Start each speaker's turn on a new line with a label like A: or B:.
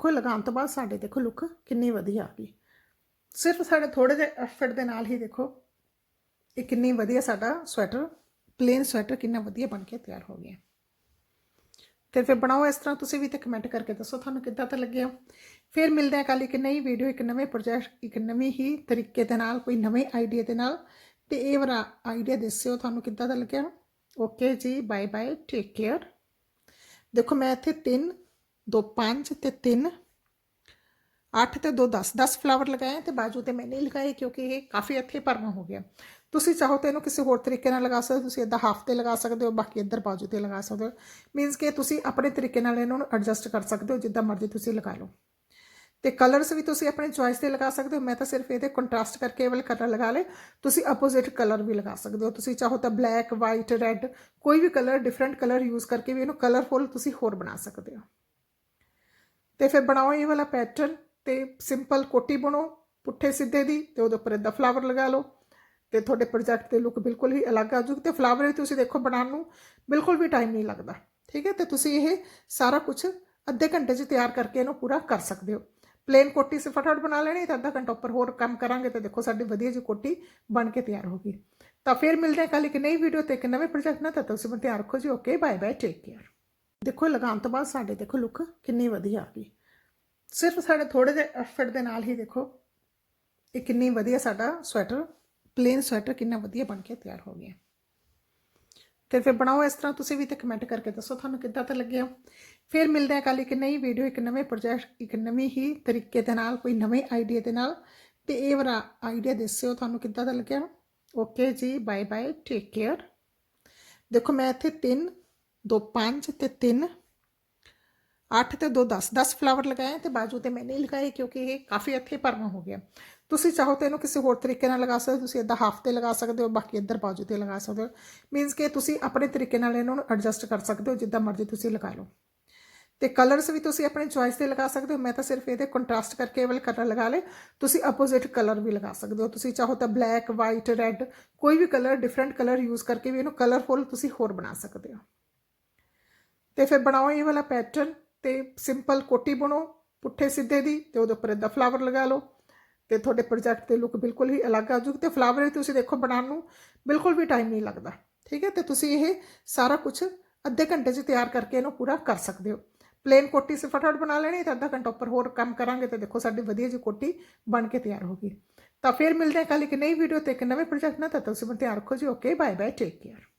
A: ਦੇਖੋ ਲਗਾਉਣ ਤੋਂ ਬਾਅਦ ਸਾਡੇ ਦੇਖੋ ਲੁੱਕ ਕਿੰਨੀ ਵਧੀਆ ਆ ਗਈ। ਸਿਰਫ ਸਾਡੇ ਥੋੜੇ ਜਿਹੇ ਐਫਰਟ ਦੇ ਨਾਲ ਹੀ ਦੇਖੋ, ਇਹ ਕਿੰਨੀ ਵਧੀਆ ਸਾਡਾ ਸਵੈਟਰ ਪਲੇਨ ਸਵੈਟਰ ਕਿੰਨਾ ਵਧੀਆ ਬਣ ਕੇ ਤਿਆਰ ਹੋ ਗਿਆ। ਤੇ ਫਿਰ ਬਣਾਓ ਇਸ ਤਰ੍ਹਾਂ, ਤੁਸੀਂ ਵੀ ਤੇ ਕਮੈਂਟ ਕਰਕੇ ਦੱਸੋ ਤੁਹਾਨੂੰ ਕਿੱਦਾਂ ਤਾਂ ਲੱਗਿਆ। ਫਿਰ ਮਿਲਦੇ ਹਾਂ ਕੱਲ ਇੱਕ ਨਈ ਵੀਡੀਓ ਇੱਕ ਨਵੇਂ ਪ੍ਰੋਜੈਕਟ ਇੱਕ ਨਵੇਂ ਹੀ ਤਰੀਕੇ ਦੇ ਨਾਲ, ਕੋਈ ਨਵੇਂ ਆਈਡੀਆ ਦੇ ਨਾਲ। ਤੇ ਇਹ ਵਾਲਾ ਆਈਡੀਆ ਦੱਸਿਓ ਤੁਹਾਨੂੰ ਕਿੱਦਾਂ ਦਾ ਲੱਗਿਆ। ਓਕੇ ਜੀ ਬਾਏ ਬਾਏ ਟੇਕ ਕੇਅਰ ਦੇਖੋ, ਮੈਂ ਇੱਥੇ ਤਿੰਨ 2 5 ਤੇ 3 8 ਤੇ 2 10 10 ਫਲਾਵਰ ਲਗਾਏ ਤੇ ਬਾਜੂ ਤੇ ਮੈਂ ਨਹੀਂ ਲਗਾਏ ਕਿਉਂਕਿ ਇਹ ਕਾਫੀ ਇੱਥੇ ਭਰਨਾ ਹੋ ਗਿਆ ਤੁਸੀਂ ਚਾਹੋ ਤਾਂ ਇਹਨੂੰ ਕਿਸੇ ਹੋਰ ਤਰੀਕੇ ਨਾਲ ਲਗਾ ਸਕਦੇ ਤੁਸੀਂ ਇਦਾਂ ਹਾਫ ਤੇ ਲਗਾ ਸਕਦੇ ਹੋ ਬਾਕੀ ਇੱਧਰ ਬਾਜੂ ਤੇ ਲਗਾ ਸਕਦੇ ਹੋ ਮੀਨਸ ਕਿ ਤੁਸੀਂ ਆਪਣੇ ਤਰੀਕੇ ਨਾਲ ਇਹਨਾਂ ਨੂੰ ਐਡਜਸਟ ਕਰ ਸਕਦੇ ਹੋ ਜਿੱਦਾਂ ਮਰਜ਼ੀ ਤੁਸੀਂ ਲਗਾ ਲਓ ਤੇ ਕਲਰਸ ਵੀ ਤੁਸੀਂ ਆਪਣੇ ਚੁਆਇਸ ਤੇ ਲਗਾ ਸਕਦੇ ਹੋ ਮੈਂ ਤਾਂ ਸਿਰਫ ਇਹਦੇ ਕੰਟਰਾਸਟ ਕਰਕੇ ਇਹ ਕਲਰ ਲਗਾ ਲਏ ਤੁਸੀਂ ਆਪੋਜ਼ਿਟ ਕਲਰ ਵੀ ਲਗਾ ਸਕਦੇ ਹੋ ਤੁਸੀਂ ਚਾਹੋ ਤਾਂ ਬਲੈਕ ਵਾਈਟ ਰੈੱਡ ਕੋਈ ਵੀ ਕਲਰ ਡਿਫਰੈਂਟ ਕਲਰ ਯੂਜ਼ ਕਰਕੇ ਵੀ ਇਹਨੂੰ ਕਲਰਫੁਲ ਤੁਸੀਂ ਹੋਰ ਬਣਾ ਸਕਦੇ ਹੋ ਤੇ ਫਿਰ ਬਣਾਓ ਇਹ ਵਾਲਾ ਪੈਟਰਨ ਤੇ ਸਿੰਪਲ ਕੋਟੀ ਬਣੋ, ਪੁੱਠੇ ਸਿੱਧੇ ਦੀ ਤੇ ਉਹਦੇ ਉੱਪਰ ਇਦਾਂ ਫਲਾਵਰ ਲਗਾ ਲਓ ਤੇ ਤੁਹਾਡੇ ਪ੍ਰੋਜੈਕਟ ਦੇ ਲੁੱਕ ਬਿਲਕੁਲ ਹੀ ਅਲੱਗ ਆ ਜੂਗੀ ਤੇ ਫਲਾਵਰ ਵੀ ਤੁਸੀਂ ਦੇਖੋ ਬਣਾਉਣ ਨੂੰ ਬਿਲਕੁਲ ਵੀ ਟਾਈਮ ਨਹੀਂ ਲੱਗਦਾ, ਠੀਕ ਹੈ? ਤੇ ਤੁਸੀਂ ਇਹ ਸਾਰਾ ਕੁਝ ਅੱਧੇ ਘੰਟੇ 'ਚ ਤਿਆਰ ਕਰਕੇ ਇਹਨੂੰ ਪੂਰਾ ਕਰ ਸਕਦੇ ਹੋ। ਪਲੇਨ ਕੋਟੀ ਸੇ ਫਟਾਫਟ ਬਣਾ ਲੈਣੀ, ਤਾਂ ਅੱਧਾ ਘੰਟਾ ਉੱਪਰ ਹੋਰ ਕੰਮ ਕਰਾਂਗੇ ਤੇ ਦੇਖੋ ਸਾਡੀ ਵਧੀਆ ਜਿਹੀ ਕੋਟੀ ਬਣ ਕੇ ਤਿਆਰ ਹੋ ਗਈ। ਤਾਂ ਫਿਰ ਮਿਲਦੇ ਹਾਂ ਕੱਲ ਇੱਕ ਨਈ ਵੀਡੀਓ ਤੇ ਇੱਕ ਨਵੇਂ ਪ੍ਰੋਜੈਕਟ ਨਾਲ ਤਾਂ ਤੁਸੀਂ ਮੈਨੂੰ ਧਿਆਨ ਰੱਖੋ ji okay bye bye take care ਦੇਖੋ, ਲਗਾਉਣ ਤੋਂ ਬਾਅਦ ਸਾਡੇ ਦੇਖੋ ਲੁੱਕ ਕਿੰਨੀ ਵਧੀਆ ਆ ਗਈ। ਸਿਰਫ ਸਾਡੇ ਥੋੜੇ ਜਿਹੇ ਐਫਰਟ ਦੇ ਨਾਲ ਹੀ ਦੇਖੋ, ਇਹ ਕਿੰਨੀ ਵਧੀਆ ਸਾਡਾ ਸਵੈਟਰ ਪਲੇਨ ਸਵੈਟਰ ਕਿੰਨਾ ਵਧੀਆ ਬਣ ਕੇ ਤਿਆਰ ਹੋ ਗਿਆ। ਤੇ ਫਿਰ ਬਣਾਓ ਇਸ ਤਰ੍ਹਾਂ, ਤੁਸੀਂ ਵੀ ਤੇ ਕਮੈਂਟ ਕਰਕੇ ਦੱਸੋ ਤੁਹਾਨੂੰ ਕਿੱਦਾਂ ਤਾਂ ਲੱਗਿਆ। ਫਿਰ ਮਿਲਦੇ ਹਾਂ ਕੱਲ ਇੱਕ ਨਈ ਵੀਡੀਓ ਇੱਕ ਨਵੇਂ ਪ੍ਰੋਜੈਕਟ ਇੱਕ ਨਵੀਂ ਹੀ ਤਰੀਕੇ ਦੇ ਨਾਲ, ਕੋਈ ਨਵੇਂ ਆਈਡੀਆ ਦੇ ਨਾਲ। ਤੇ ਇਹ ਵਾਲਾ ਆਈਡੀਆ ਦੱਸਿਓ ਤੁਹਾਨੂੰ ਕਿੱਦਾਂ ਦਾ ਲੱਗਿਆ। ਓਕੇ ਜੀ ਬਾਏ ਬਾਏ ਟੇਕ ਕੇਅਰ ਦੇਖੋ, ਮੈਂ ਇੱਥੇ ਤਿੰਨ 2 5 ਤੇ 3 8 ਤੇ 2 10 10 ਫਲਾਵਰ ਲਗਾਏ ਤੇ ਬਾਜੂ ਤੇ ਮੈਂ ਨਹੀਂ ਲਗਾਏ ਕਿਉਂਕਿ ਇਹ ਕਾਫੀ ਇੱਥੇ ਭਰਨਾ ਹੋ ਗਿਆ ਤੁਸੀਂ ਚਾਹੋ ਤਾਂ ਇਹਨੂੰ ਕਿਸੇ ਹੋਰ ਤਰੀਕੇ ਨਾਲ ਲਗਾ ਸਕਦੇ ਹੋ ਤੁਸੀਂ ਇਦਾਂ ਹਾਫ ਤੇ ਲਗਾ ਸਕਦੇ ਹੋ ਬਾਕੀ ਇੱਧਰ ਬਾਜੂ ਤੇ ਲਗਾ ਸਕਦੇ ਹੋ ਮੀਨਸ ਕਿ ਤੁਸੀਂ ਆਪਣੇ ਤਰੀਕੇ ਨਾਲ ਇਹਨਾਂ ਨੂੰ ਐਡਜਸਟ ਕਰ ਸਕਦੇ ਹੋ ਜਿੱਦਾਂ ਮਰਜ਼ੀ ਤੁਸੀਂ ਲਗਾ ਲਓ ਤੇ ਕਲਰਸ ਵੀ ਤੁਸੀਂ ਆਪਣੇ ਚੁਆਇਸ ਤੇ ਲਗਾ ਸਕਦੇ ਹੋ ਮੈਂ ਤਾਂ ਸਿਰਫ ਇਹਦੇ ਕੰਟਰਾਸਟ ਕਰਕੇ ਇਹ ਵਾਲੇ ਕਲਰ ਲਗਾ ਲਏ ਤੁਸੀਂ ਆਪੋਜ਼ਿਟ ਕਲਰ ਵੀ ਲਗਾ ਸਕਦੇ ਹੋ ਤੁਸੀਂ ਚਾਹੋ ਤਾਂ ਬਲੈਕ ਵਾਈਟ ਰੈੱਡ ਕੋਈ ਵੀ ਕਲਰ ਡਿਫਰੈਂਟ ਕਲਰ ਯੂਜ਼ ਕਰਕੇ ਵੀ ਇਹਨੂੰ ਕਲਰਫੁਲ ਤੁਸੀਂ ਹੋਰ ਬਣਾ ਸਕਦੇ ਹੋ ਤੇ ਫਿਰ ਬਣਾਓ ਇਹ ਵਾਲਾ ਪੈਟਰਨ ਤੇ ਸਿੰਪਲ ਕੋਟੀ ਬਣੋ, ਪੁੱਠੇ ਸਿੱਧੇ ਦੀ ਤੇ ਉਹਦੇ ਉੱਪਰ ਇਦਾਂ ਫਲਾਵਰ ਲਗਾ ਲਓ। ਤੇ ਤੁਹਾਡੇ ਪ੍ਰੋਜੈਕਟ ਦੇ ਲੁੱਕ ਬਿਲਕੁਲ ਹੀ ਅਲੱਗ ਆ ਜੂਗੀ ਤੇ ਫਲਾਵਰ ਵੀ ਤੁਸੀਂ ਦੇਖੋ ਬਣਾਉਣ ਨੂੰ ਬਿਲਕੁਲ ਵੀ ਟਾਈਮ ਨਹੀਂ ਲੱਗਦਾ। ਠੀਕ ਹੈ? ਤੇ ਤੁਸੀਂ ਇਹ ਸਾਰਾ ਕੁਝ ਅੱਧੇ ਘੰਟੇ 'ਚ ਤਿਆਰ ਕਰਕੇ ਇਹਨੂੰ ਪੂਰਾ ਕਰ ਸਕਦੇ ਹੋ। ਪਲੇਨ ਕੋਟੀ ਸੇ ਫਟਾਫਟ ਬਣਾ ਲੈਣੀ ਤਾਂ ਅੱਧਾ ਘੰਟਾ ਉੱਪਰ ਹੋਰ ਕੰਮ ਕਰਾਂਗੇ ਤੇ ਦੇਖੋ ਸਾਡੀ ਵਧੀਆ ਜਿਹੀ ਕੋਟੀ ਬਣ ਕੇ ਤਿਆਰ ਹੋ ਗਈ। ਤਾਂ ਫਿਰ ਮਿਲਦੇ ਹਾਂ ਕੱਲ ਇੱਕ ਨਈ ਵੀਡੀਓ ਤੇ ਇੱਕ ਨਵੇਂ ਪ੍ਰੋਜੈਕਟ ਨਾਲ ਤਾਂ ਤੁਸੀਂ ਮੈਨੂੰ ਧਿਆਨ ਰੱਖੋ ji. Okay bye bye take care